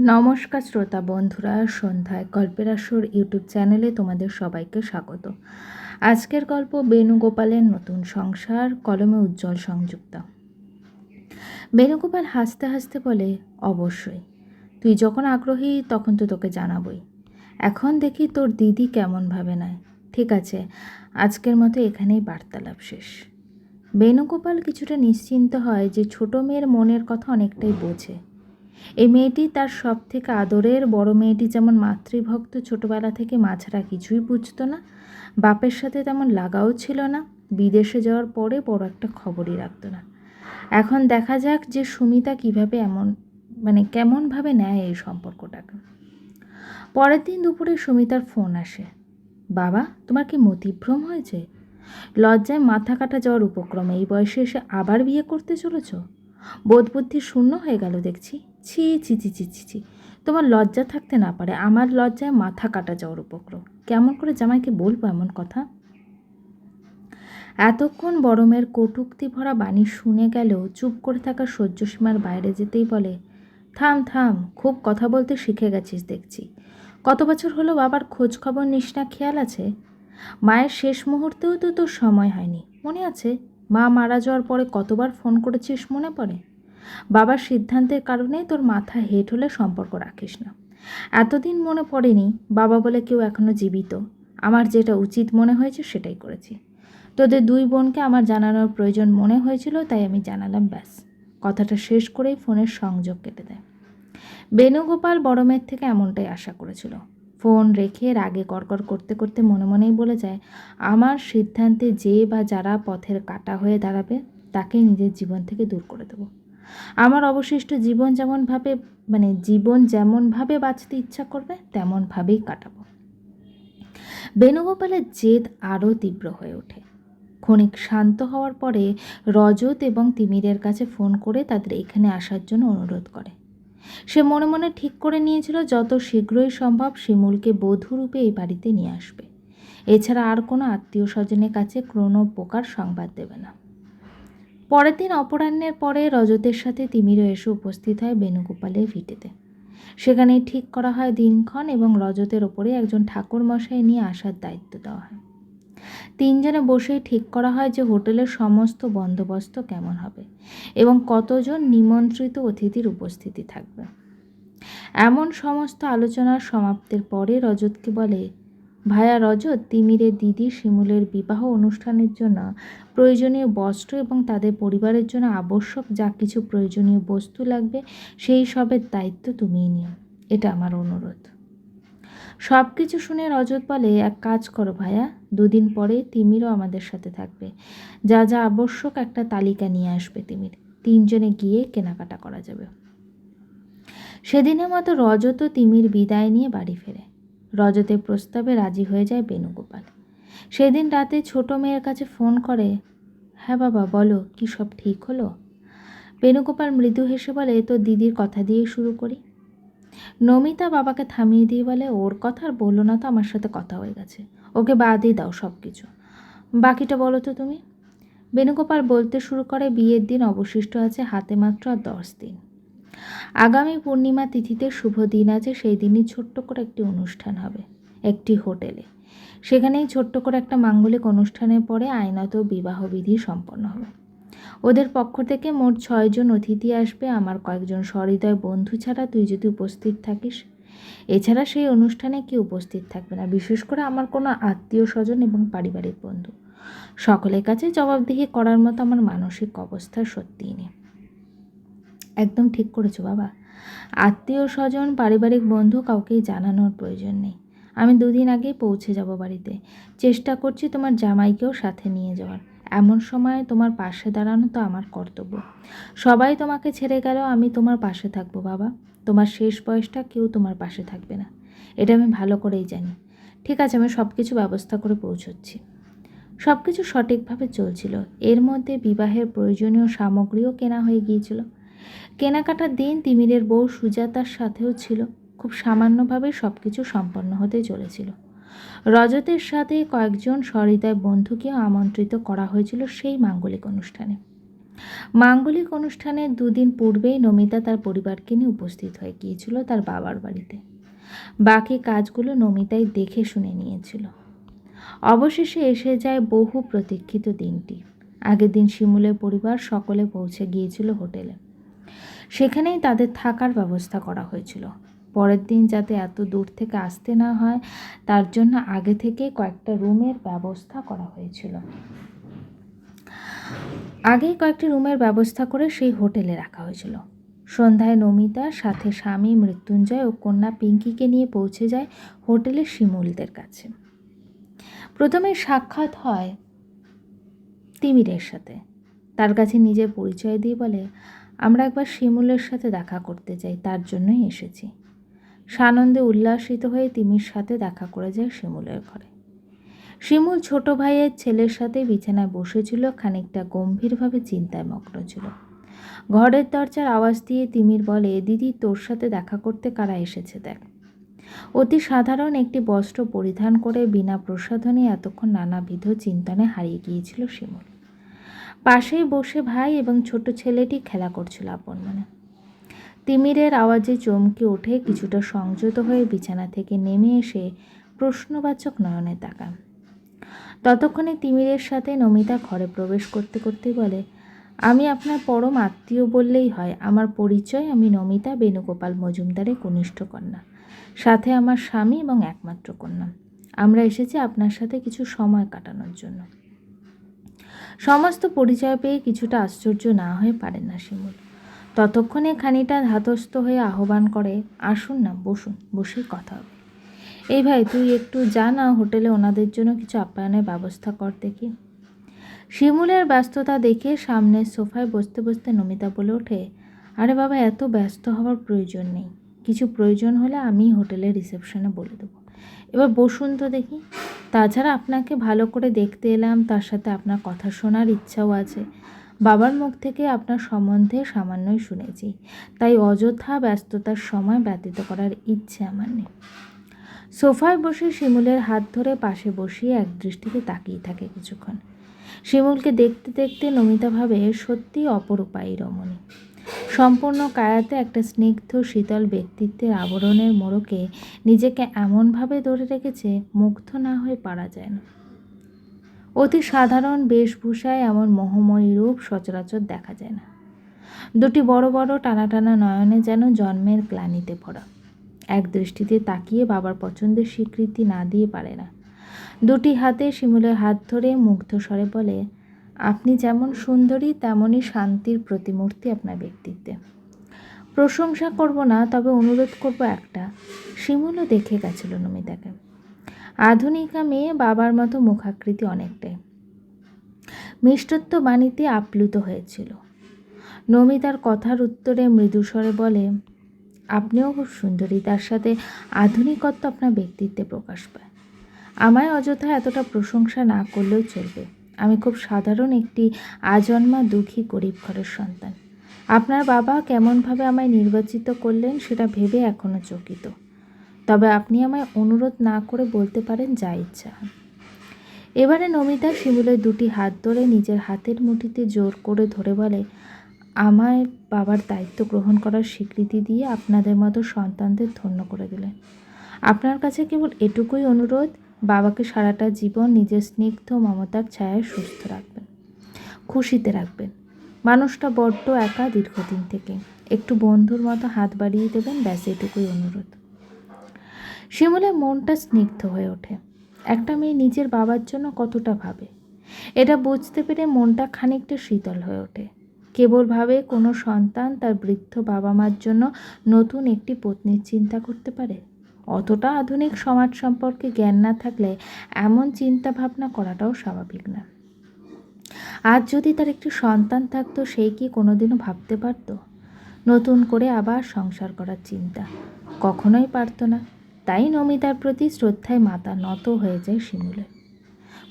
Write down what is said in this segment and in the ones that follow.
নমস্কার শ্রোতা বন্ধুরা, সন্ধ্যায় গল্পের আসর ইউটিউব চ্যানেলে তোমাদের সবাইকে স্বাগত। আজকের গল্প বেণুগোপালের নতুন সংসার, কলমে উজ্জ্বল সংযুক্ত। বেণুগোপাল হাসতে হাসতে বলে, অবশ্যই। তুই যখন আগ্রহী, তখন তো তোকে জানাবই। এখন দেখি তোর দিদি কেমনভাবে নেয়। ঠিক আছে, আজকের মতো এখানেই বার্তালাপ শেষ। বেণুগোপাল কিছুটা নিশ্চিন্ত হয় যে ছোট মেয়ের মনের কথা অনেকটাই বোঝে। এই মেয়েটি তার সব থেকে আদরের, বড় মেয়েটি যেমন মাতৃভক্ত, ছোটবেলা থেকে মাছরা কিছুই বুঝতো না। বাপের সাথে তেমন লাগাও ছিল না। বিদেশে যাওয়ার পরে বড় একটা খবরই রাখতো না। এখন দেখা যাক যে সুমিতা কীভাবে এমন মানে কেমনভাবে নেয় এই সম্পর্কটাকে। পরের দিন দুপুরে সুমিতার ফোন আসে। বাবা, তোমার কি মতিভ্রম হয়েছে? লজ্জায় মাথা কাটা যাওয়ার উপক্রমে এই বয়সে এসে আবার বিয়ে করতে চলেছ? বোধ বুদ্ধি শূন্য হয়ে গেল দেখছি। ছি ছি ছি ছি ছি ছি। তোমার লজ্জা থাকতে না পারে, আমার লজ্জায় মাথা কাটা যাওয়ার উপক্রম কেমন করে জামাইকে বলব এমন কথা? এতক্ষণ বড়মের কটুক্তি ভরা বাণী শুনে গেলেও চুপ করে থাকা সহ্যসীমার বাইরে যেতেই বলে, থাম থাম, খুব কথা বলতে শিখে গেছিস দেখছি। কত বছর হলো বাবার খোঁজ খবর নিস না, খেয়াল আছে? মায়ের শেষ মুহূর্তেও তো তোর সময় হয়নি, মনে আছে? মা মারা যাওয়ার পরে কতবার ফোন করেছিস মনে পড়ে? বাবার সিদ্ধান্তের কারণেই তোর মাথা হেট হলে সম্পর্ক রাখিস না। এতদিন মনে পড়েনি বাবা বলে কেউ এখনও জীবিত। আমার যেটা উচিত মনে হয়েছে সেটাই করেছি। তোদের দুই বোনকে আমার জানানোর প্রয়োজন মনে হয়েছিল, তাই আমি জানালাম ব্যাস। কথাটা শেষ করেই ফোনের সংযোগ কেটে দেয়। বেণুগোপাল বড়মের থেকে এমনটাই আশা করেছিল। ফোন রেখে রাগে কড়কড় করতে করতে মনে মনেই বলে যায়, আমার সিদ্ধান্তে যে বা যারা পথের কাটা হয়ে দাঁড়াবে, তাকেই নিজের জীবন থেকে দূর করে দেবো। আমার অবশিষ্ট জীবন যেমনভাবে মানে জীবন যেমনভাবে বাঁচতে ইচ্ছা করবে, তেমনভাবেই কাটাবো। বেণুগোপালের জেদ আরও তীব্র হয়ে ওঠে। ক্ষণিক শান্ত হওয়ার পরে রজত এবং তিমিরের কাছে ফোন করে তাদের এখানে আসার জন্য অনুরোধ করে। সে মনে মনে ঠিক করে নিয়েছিল, যত শীঘ্রই সম্ভব শিমুলকে বধূরূপে এই বাড়িতে নিয়ে আসবে। এছাড়া আর কোনো আত্মীয় স্বজনের কাছে কোনো প্রকার সংবাদ দেবে না। পরের দিন অপরাহ্নের পরে রজতের সাথে তিমিরও এসে উপস্থিত হয় বেণুগোপালের ভিটেতে। সেখানেই ঠিক করা হয় দিনক্ষণ এবং রজতের ওপরে একজন ঠাকুর মশাই নিয়ে আসার দায়িত্ব দেওয়া হয়। তিনজনে বসেই ঠিক করা হয় যে হোটেলের সমস্ত বন্দোবস্ত কেমন হবে এবং কতজন নিমন্ত্রিত অতিথির উপস্থিতি থাকবে। এমন সমস্ত আলোচনার সমাপ্তির পরে রজতকে বলে ভায়া রজত তিমিরের দিদি, শিমুলের বিবাহ অনুষ্ঠানের জন্য প্রয়োজনীয় বস্ত্র এবং তাদের পরিবারের জন্য আবশ্যক যা কিছু প্রয়োজনীয় বস্তু লাগবে, সেই সবের দায়িত্ব তুমিই নিও। এটা আমার অনুরোধ। সব কিছু শুনে রজত বলে, এক কাজ করো ভাইয়া দুদিন পরে তিমিরও আমাদের সাথে থাকবে। যা যা আবশ্যক একটা তালিকা নিয়ে আসবে তিমির। তিনজনে গিয়ে কেনাকাটা করা যাবে। সেদিনের মতো রজত তিমির বিদায় নিয়ে বাড়ি ফেরে। রজতের প্রস্তাবে রাজি হয়ে যায় বেণুগোপাল। সেদিন রাতে ছোট মেয়ের কাছে ফোন করে হ্যাঁ বাবা, বলো, কি সব ঠিক হলো? বেণুগোপাল মৃদু হেসে বলে তো দিদির কথা দিয়ে শুরু করি। নমিতা বাবাকে থামিয়ে দিয়ে বলে, ওর কথা আর বলল না তো, আমার সাথে কথা হয়ে গেছে। ওকে বাদই দাও সব কিছু বাকিটা বলো তো তুমি? বেণুগোপাল বলতে শুরু করে, বিয়ের দিন অবশিষ্ট আছে হাতে মাত্র আর দশ দিন। আগামী পূর্ণিমা তিথিতে শুভ দিন আছে, সেই দিনই ছোট্ট করে একটি অনুষ্ঠান হবে, একটি হোটেলে। সেখানেই ছোট্ট করে একটা মাঙ্গলিক অনুষ্ঠানের পরে আইনত বিবাহবিধি সম্পন্ন হবে। ওদের পক্ষ থেকে মোট ছয়জন অতিথি আসবে, আমার কয়েকজন সহৃদয় বন্ধু ছাড়া তুই যদি উপস্থিত থাকিস। এছাড়া সেই অনুষ্ঠানে কেউ উপস্থিত থাকবে না, বিশেষ করে আমার কোনো আত্মীয় স্বজন এবং পারিবারিক বন্ধু। সকলের কাছে জবাবদিহি করার মতো আমার মানসিক অবস্থা সত্যিই নেই। একদম ঠিক করেছ বাবা। আত্মীয় স্বজন, পারিবারিক বন্ধু কাউকেই জানানোর প্রয়োজন নেই। আমি দুদিন আগেই পৌঁছে যাব বাড়িতে। চেষ্টা করছি তোমার জামাইকেও সাথে নিয়ে যাওয়ার। এমন সময় তোমার পাশে দাঁড়ানো তো আমার কর্তব্য। সবাই তোমাকে ছেড়ে গেলেও আমি তোমার পাশে থাকব বাবা। তোমার শেষ বয়সটা কেউ তোমার পাশে থাকবে না। এটা আমি ভালো করেই জানি। ঠিক আছে, আমি সব কিছু ব্যবস্থা করে পৌঁছচ্ছি। সব কিছু সঠিকভাবে চলছিল। এর মধ্যে বিবাহের প্রয়োজনীয় সামগ্রীও কেনা হয়ে গিয়েছিল। কেনাকাটার দিন তিমিরের বউ সুজাতার সাথেও ছিল। খুব সামান্যভাবে সব কিছু সম্পন্ন হতে চলেছিল। রজতের সাথে কয়েকজন সহৃদয় বন্ধুকেও আমন্ত্রিত করা হয়েছিল সেই মাঙ্গলিক অনুষ্ঠানে। মাঙ্গলিক অনুষ্ঠানের দুদিন পূর্বেই নমিতা তার পরিবারকে নিয়ে উপস্থিত হয়ে গিয়েছিল তার বাবার বাড়িতে। বাকি কাজগুলো নমিতাই দেখে শুনে নিয়েছিল। অবশেষে এসে যায় বহু প্রতীক্ষিত দিনটি। আগের দিন শিমুলের পরিবার সকলে পৌঁছে গিয়েছিল হোটেলে। সেখানেই তাদের থাকার ব্যবস্থা করা হয়েছিল। পরের দিন যাতে এত দূর থেকে আসতে না হয়, তার জন্য আগে থেকে কয়েকটা রুমের ব্যবস্থা করা হয়েছিল। আগেই কয়েকটি রুমের ব্যবস্থা করে সেই হোটেলে রাখা হয়েছিল। সন্ধ্যায় নমিতা, সাথে স্বামী, মৃত্যুঞ্জয় ও কন্যা পিঙ্কিকে নিয়ে পৌঁছে যায় হোটেলে শিমুলদের কাছে। প্রথমে সাক্ষাৎ হয় তিমিরের সাথে। তার কাছে নিজের পরিচয় দিয়ে বলে আমরা একবার শিমুলের সাথে দেখা করতে চাই তার জন্যই এসেছি। সানন্দে উল্লাসিত হয়ে তিমির সাথে দেখা করে যায় শিমুলের ঘরে। শিমুল ছোট ভাইয়ের ছেলের সাথে বিছানায় বসেছিল, খানিকটা গম্ভীরভাবে চিন্তায় মগ্ন ছিল। ঘরের দরজার আওয়াজ দিয়ে তিমির বলে, দিদি, তোর সাথে দেখা করতে কারা এসেছে দেখ। অতি সাধারণ একটি বস্ত্র পরিধান করে বিনা প্রসাধনে এতক্ষণ নানাবিধ চিন্তনে হারিয়ে গিয়েছিল শিমুল। পাশেই বসে ভাই এবং ছোট ছেলেটি খেলা করছিল আপন মনে। তিমিরের আওয়াজে চমকে ওঠে কিছুটা সংযত হয়ে বিছানা থেকে নেমে এসে প্রশ্নবাচক নয়নে তাকান ততক্ষণে তিমিরের সাথে নমিতা ঘরে প্রবেশ করতে করতে বলে, আমি আপনার পরম আত্মীয় বললেই হয়। আমার পরিচয় আমি নমিতা বেণুগোপাল মজুমদারের কনিষ্ঠ কন্যা। সাথে আমার স্বামী এবং একমাত্র কন্যা। আমরা এসেছি আপনার সাথে কিছু সময় কাটানোর জন্য। সমস্ত পরিচয় পেয়ে কিছুটা আশ্চর্য না হয়ে পারেন না শিমুল। ততক্ষণে খানিটা ধাতস্থ হয়ে আহ্বান করে, আসুন না, বসুন, বসেই কথা হবে। এই ভাই, তুই একটু যা না, হোটেলে ওনাদের জন্য কিছু আপ্যায়নের ব্যবস্থা কর দেখি। শিমুলের ব্যস্ততা দেখে সামনের সোফায় বসতে বসতে নমিতা বলে ওঠে, আরে বাবা, এত ব্যস্ত হওয়ার প্রয়োজন নেই। কিছু প্রয়োজন হলে আমি হোটেলের রিসেপশনে বলে দেবো। এবার বসুন তো দেখি। তাছাড়া আপনাকে ভালো করে দেখতে এলাম, তার সাথে আপনার কথা শোনার ইচ্ছাও আছে। বাবার মুখ থেকে আপনার সম্বন্ধে সামান্যই শুনেছি। তাই অযথা ব্যস্ততার সময় ব্যতীত করার ইচ্ছে আমার নেই। সোফায় বসে শিমুলের হাত ধরে পাশে বসিয়ে এক দৃষ্টিতে তাকিয়ে থাকে কিছুক্ষণ। শিমুলকে দেখতে দেখতে নমিতা ভাবে সত্যি অপরূপায়ী রমণী। সম্পূর্ণ কায়াতে একটা স্নিগ্ধ, শীতল ব্যক্তিত্বের আবরণের মোড়কে নিজেকে এমনভাবে ধরে রেখেছে মুগ্ধ না হয়ে পারা যায় না। অতি সাধারণ বেশভূষায় এমন মোহময়ী রূপ সচরাচর দেখা যায় না। দুটি বড় বড় টানা টানা নয়নে যেন জন্মের গ্লানিতে ভরা। এক দৃষ্টিতে তাকিয়ে বাবার পছন্দের স্বীকৃতি না দিয়ে পারে না। দুটি হাতে শিমুলের হাত ধরে মুগ্ধ স্বরে বলে আপনি যেমন সুন্দরী, তেমনই শান্তির প্রতিমূর্তি আপনার ব্যক্তিত্বে। প্রশংসা করব না, তবে অনুরোধ করব একটা। শিমুলও দেখে গেছিল নমিতাকে। আধুনিকা মেয়ে, বাবার মতো মুখাকৃতি অনেকটাই। মিষ্টত্ব বাণীতে আপ্লুত হয়েছিল। নমিতার কথার উত্তরে মৃদুস্বরে বলে, আপনিও খুব সুন্দরী, তার সাথে আধুনিকত্ব আপনার ব্যক্তিত্বে প্রকাশ পায়। আমায় অযথা এতটা প্রশংসা না করলেও চলবে। আমি খুব সাধারণ একটি আজন্মা দুঃখী গরিব ঘরের সন্তান। আপনার বাবা কেমনভাবে আমায় নির্বাচিত করলেন সেটা ভেবে এখনও চকিত। তবে আপনি আমায় অনুরোধ না করে বলতে পারেন যা ইচ্ছা। এবারে নমিতা শিমুলের দুটি হাত ধরে নিজের হাতের মুঠিতে জোর করে ধরে বলে, আমায় বাবার দায়িত্ব গ্রহণ করার স্বীকৃতি দিয়ে আপনাদের মতো সন্তানদের ধন্য করে দিলেন। আপনার কাছে কেবল এটুকুই অনুরোধ বাবাকে সারাটা জীবন নিজের স্নিগ্ধ মমতার ছায়ায় সুস্থ রাখবেন, খুশিতে রাখবেন। মানুষটা বড্ড একা দীর্ঘদিন থেকে। একটু বন্ধুর মতো হাত বাড়িয়ে দেবেন, ব্যাস, এটুকুই অনুরোধ। শিমুলের মনটা স্নিগ্ধ হয়ে ওঠে। একটা মেয়ে নিজের বাবার জন্য কতটা ভাবে? এটা বুঝতে পেরে মনটা খানিকটা শীতল হয়ে ওঠে। কেবল ভাবে কোনো সন্তান তার বৃদ্ধ বাবা মার জন্য নতুন একটি পত্নীর চিন্তা করতে পারে? অতটা আধুনিক সমাজ সম্পর্কে জ্ঞান না থাকলে এমন চিন্তা ভাবনা করাটাও স্বাভাবিক না। আজ যদি তার একটি সন্তান থাকতো সেই কি কোনোদিনও ভাবতে পারতো? নতুন করে আবার সংসার করার চিন্তা কখনোই পারতো না। তাই নমিতার প্রতি শ্রদ্ধায় মাথা নত হয়ে যায় শিমুলের।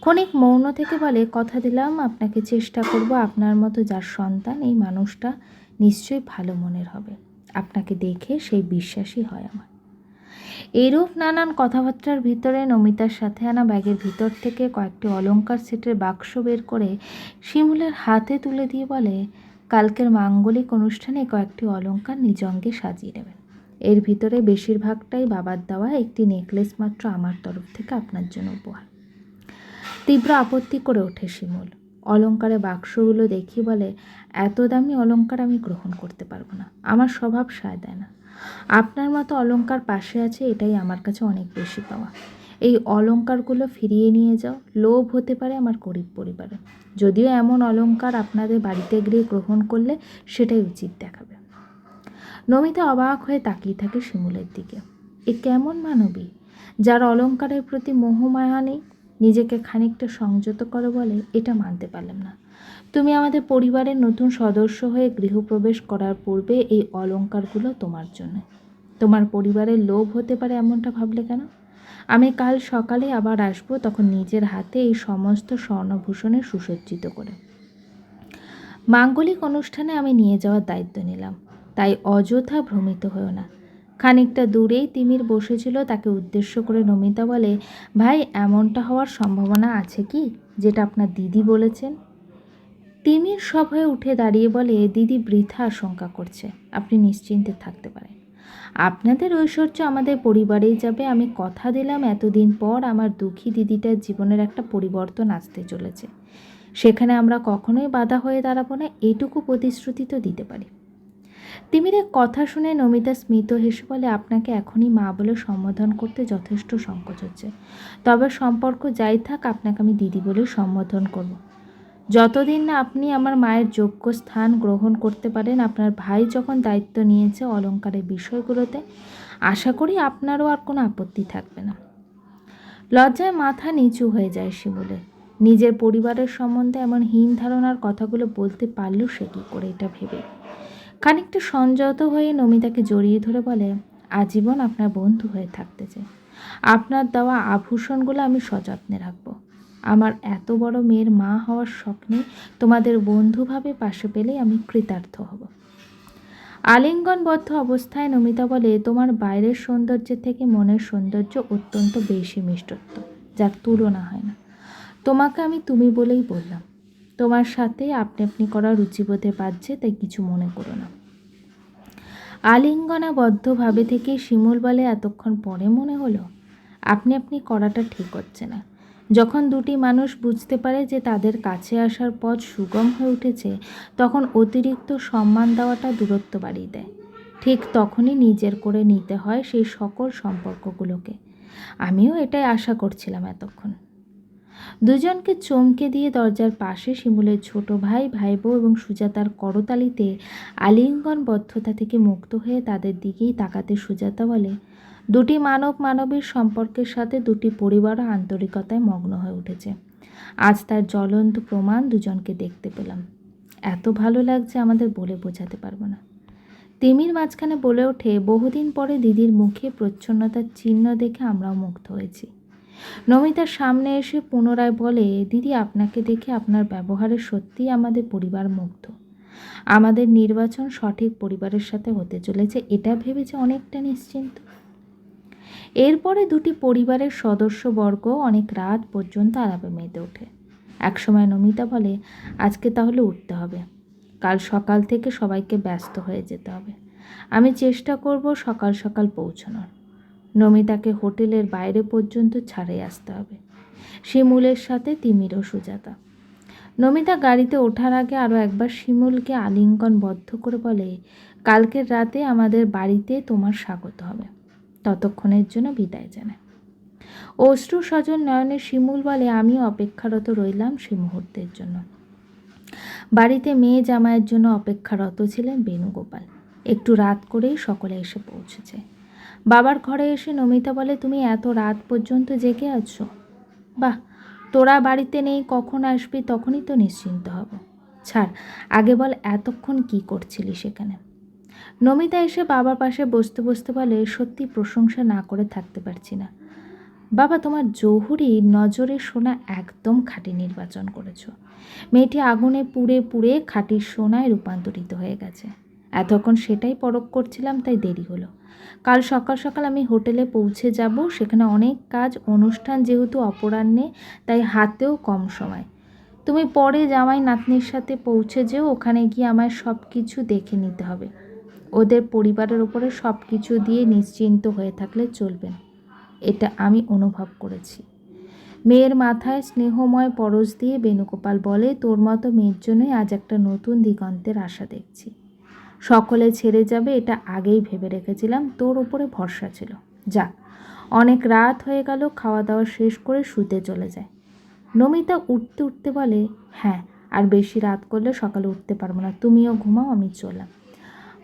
ক্ষণিক মৌন থেকে বলে, কথা দিলাম, আপনাকে চেষ্টা করব, আপনার মতো যার সন্তান এই মানুষটা নিশ্চয়ই ভালো মনের হবে। আপনাকে দেখে সেই বিশ্বাসই হয় আমার। এরূপ নানান কথাবার্তার ভিতরে নমিতার সাথে আনা ব্যাগের ভিতর থেকে কয়েকটি অলংকার সেটের বাক্স বের করে শিমুলের হাতে তুলে দিয়ে বলে, কালকের মাঙ্গলিক অনুষ্ঠানে কয়েকটি অলংকার নিজ অঙ্গে সাজিয়ে নেবেন। এর ভিতরে বেশিরভাগটাই বাবার দেওয়া একটি নেকলেস মাত্র আমার তরফ থেকে আপনার জন্য উপহার। তীব্র আপত্তি করে ওঠে শিমুল। অলংকারে বাক্সগুলো দেখি বলে, এত দামি অলঙ্কার আমি গ্রহণ করতে পারব না। আমার স্বভাব সায় দেয় না। আপনার মতো অলংকার পাশে আছে, এটাই আমার কাছে অনেক বেশি পাওয়া। এই অলংকারগুলো ফিরিয়ে নিয়ে যাও। লোভ হতে পারে আমার গরিব পরিবারে। যদিও এমন অলংকার আপনাদের বাড়িতে গিয়ে গ্রহণ করলে সেটাই উচিত দেখাবে। নমিতা অবাক হয়ে তাকিয়ে থাকে শিমুলের দিকে। এ কেমন মানবী? যার অলংকারের প্রতি মোহমায়া নেই, নিজেকে খানিকটা সংযত করে বলে এটা মানতে পারলাম না। তুমি আমাদের পরিবারের নতুন সদস্য হয়ে গৃহপ্রবেশ করার পূর্বে এই অলংকারগুলো তোমার জন্য। তোমার পরিবারের লোভ হতে পারে এমনটা ভাবলে কেন? আমি কাল সকালে আবার আসব তখন নিজের হাতে এই সমস্ত স্বর্ণভূষণে সুসজ্জিত করে। মাঙ্গলিক অনুষ্ঠানে আমি নিয়ে যাওয়ার দায়িত্ব নিলাম, তাই অযথা ভ্রমিত হয়েও না। খানিকটা দূরেই তিমির বসেছিল, তাকে উদ্দেশ্য করে নমিতা বলে, ভাই, এমনটা হওয়ার সম্ভাবনা আছে কি, যেটা আপনার দিদি বলেছেন? তিমির সভায় উঠে দাঁড়িয়ে বলে, দিদি বৃথা আশঙ্কা করছে। আপনি নিশ্চিন্তে থাকতে পারেন। আপনাদের ঐশ্বর্য আমাদের পরিবারেই যাবে। আমি কথা দিলাম, এতদিন পর আমার দুঃখী দিদিটার জীবনের একটা পরিবর্তন আসতে চলেছে। সেখানে আমরা কখনোই বাধা হয়ে দাঁড়াবো না, এটুকু প্রতিশ্রুতি তো দিতে পারি। তিমির কথা শুনে নমিতা স্মিত হেসে বলে, আপনাকে এখনই মা বলে সম্বোধন করতে যথেষ্ট সংকোচ হচ্ছে। তবে সম্পর্ক যাই থাক, আপনাকে আমি দিদি বলে সম্বোধন করব। যতদিন না আপনি আমার মায়ের যোগ্য স্থান গ্রহণ করতে পারেন, আপনার ভাই যখন দায়িত্ব নিয়েছে অলংকারের বিষয়গুলোতে, আশা করি আপনারও আর কোনো আপত্তি থাকবে না। লজ্জায় মাথা নিচু হয়ে যায় শিমুলে নিজের পরিবারের সম্বন্ধে এমন হীন ধারণার কথাগুলো বলতে পারলেও সে কী করে এটা ভেবে। খানিকটা সংযত হয়ে নমিতাকে জড়িয়ে ধরে বলে, আজীবন আপনার বন্ধু হয়ে থাকতে চাই। আপনার দেওয়া আভূষণগুলো আমি সযত্নে রাখব। আমার এত বড় মেয়ের মা হওয়ার স্বপ্নে তোমাদের বন্ধুভাবে পাশে পেলেই আমি কৃতার্থ হব। আলিঙ্গনবদ্ধ অবস্থায় নমিতা বলে, তোমার বাইরের সৌন্দর্যের থেকে মনের সৌন্দর্য অত্যন্ত বেশি মিষ্টত্ব, যার তুলনা হয় না। তোমাকে আমি তুমি বলেই বললাম। তোমার সাথে আপনি আপনি করা রুচিবোধে পাচ্ছে তাই কিছু মনে করো না। আলিঙ্গনাবদ্ধভাবে থেকে শিমুল বলে, এতক্ষণ পরে মনে হলো? আপনি আপনি করাটা ঠিক হচ্ছে না। যখন দুটি মানুষ বুঝতে পারে যে তাদের কাছে আসার পথ সুগম হয়ে উঠেছে, তখন অতিরিক্ত সম্মান দেওয়াটা দূরত্ব বাড়িয়ে দেয়। ঠিক তখনই নিজের করে নিতে হয় সেই সকল সম্পর্কগুলোকে। আমিও এটাই আশা করছিলাম এতক্ষণ। দুজনকে চমকে দিয়ে দরজার পাশে শিমুলের ছোট ভাই ভাই বউ এবং সুজাতার করতালিতে আলিঙ্গনবদ্ধতা থেকে মুক্ত হয়ে তাদের দিকেই তাকাতে সুজাতা বলে দুটি মানব মানবীর সম্পর্কের সাথে দুটি পরিবারও আন্তরিকতায় মগ্ন হয়ে উঠেছে। আজ তার জ্বলন্ত প্রমাণ দুজনকে দেখতে পেলাম। এত ভালো লাগছে আমাদের বলে বোঝাতে পারব না। তিমির মাঝখানে বলে ওঠে, বহুদিন পরে দিদির মুখে প্রচ্ছন্নতার চিহ্ন দেখে আমরাও মুগ্ধ হয়েছি। নমিতার সামনে এসে পুনরায় বলে, দিদি, আপনাকে দেখে আপনার ব্যবহারে সত্যিই আমাদের পরিবার মুগ্ধ। আমাদের নির্বাচন সঠিক পরিবারের সাথে হতে চলেছে, এটা ভেবেছে অনেকটা নিশ্চিন্ত। এরপরে দুটি পরিবারের সদস্যবর্গ অনেক রাত পর্যন্ত আলাপে মেতে ওঠে। একসময় নমিতা বলে, আজকে তাহলে উঠতে হবে। কাল সকাল থেকে সবাইকে ব্যস্ত হয়ে যেতে হবে। আমি চেষ্টা করব সকাল সকাল পৌঁছানোর। নমিতাকে হোটেলের বাইরে পর্যন্ত ছাড়ে আসতে হবে। শিমুলের সাথে তিমিরও সুজাতা। নমিতা গাড়িতে ওঠার আগে আরও একবার শিমুলকে আলিঙ্গন বদ্ধ করে বলে, কালকের রাতে আমাদের বাড়িতে তোমার স্বাগত হবে। ততক্ষণের জন্য বিদায় জানায়। অশ্রু স্বজন নয়নের শিমুল বলে আমিও অপেক্ষারত রইলাম সেই মুহূর্তের জন্য। বাড়িতে মেয়ে জামাইয়ের জন্য অপেক্ষারত ছিলেন বেণুগোপাল। একটু রাত করেই সকলে এসে পৌঁছেছে। বাবার ঘরে এসে নমিতা বলে, তুমি এত রাত পর্যন্ত জেগে আছো? বাহ, তোরা বাড়িতে নেই, কখন আসবি তখনই তো নিশ্চিন্ত হব। ছাড়, আগে বল এতক্ষণ কি করছিলি সেখানে? নমিতা এসে বাবার পাশে বসতে বসতে বলে, সত্যি প্রশংসা না করে থাকতে পারছি না। বাবা, তোমার জহুরি নজরে সোনা একদম খাঁটি নির্বাচন করেছ। মেয়েটি আগুনে পুড়ে পুড়ে খাঁটি সোনায় রূপান্তরিত হয়ে গেছে। এতক্ষণ সেটাই পরখ করছিলাম, তাই দেরি হলো। কাল সকাল সকাল আমি হোটেলে পৌঁছে যাব, সেখানে অনেক কাজ, অনুষ্ঠান যেহেতু অপরাহ্নে, তাই হাতেও কম সময়। তুমি পরে জামাই নাতনির সাথে পৌঁছে যেও, ওখানে গিয়ে আমায় সব কিছু দেখে নিতে হবে। ওদের পরিবারের ওপরে সব কিছু দিয়ে নিশ্চিন্ত হয়ে থাকলে চলবে না। এটা আমি অনুভব করেছি। মেয়ের মাথায় স্নেহময় পরশ দিয়ে বেণুগোপাল বলে, তোর মতো মেয়ের জন্যই আজ একটা নতুন দিগন্তের আশা দেখছি। সকলে ছেড়ে যাবে, এটা আগেই ভেবে রেখেছিলাম, তোর ওপরে ভরসা ছিল। যা, অনেক রাত হয়ে গেল খাওয়া দাওয়া শেষ করে শুতে চলে যায়। নমিতা উঠতে উঠতে বলে হ্যাঁ আর বেশি রাত করলে সকালে উঠতে পারব না, তুমিও ঘুমাও, আমি চললাম।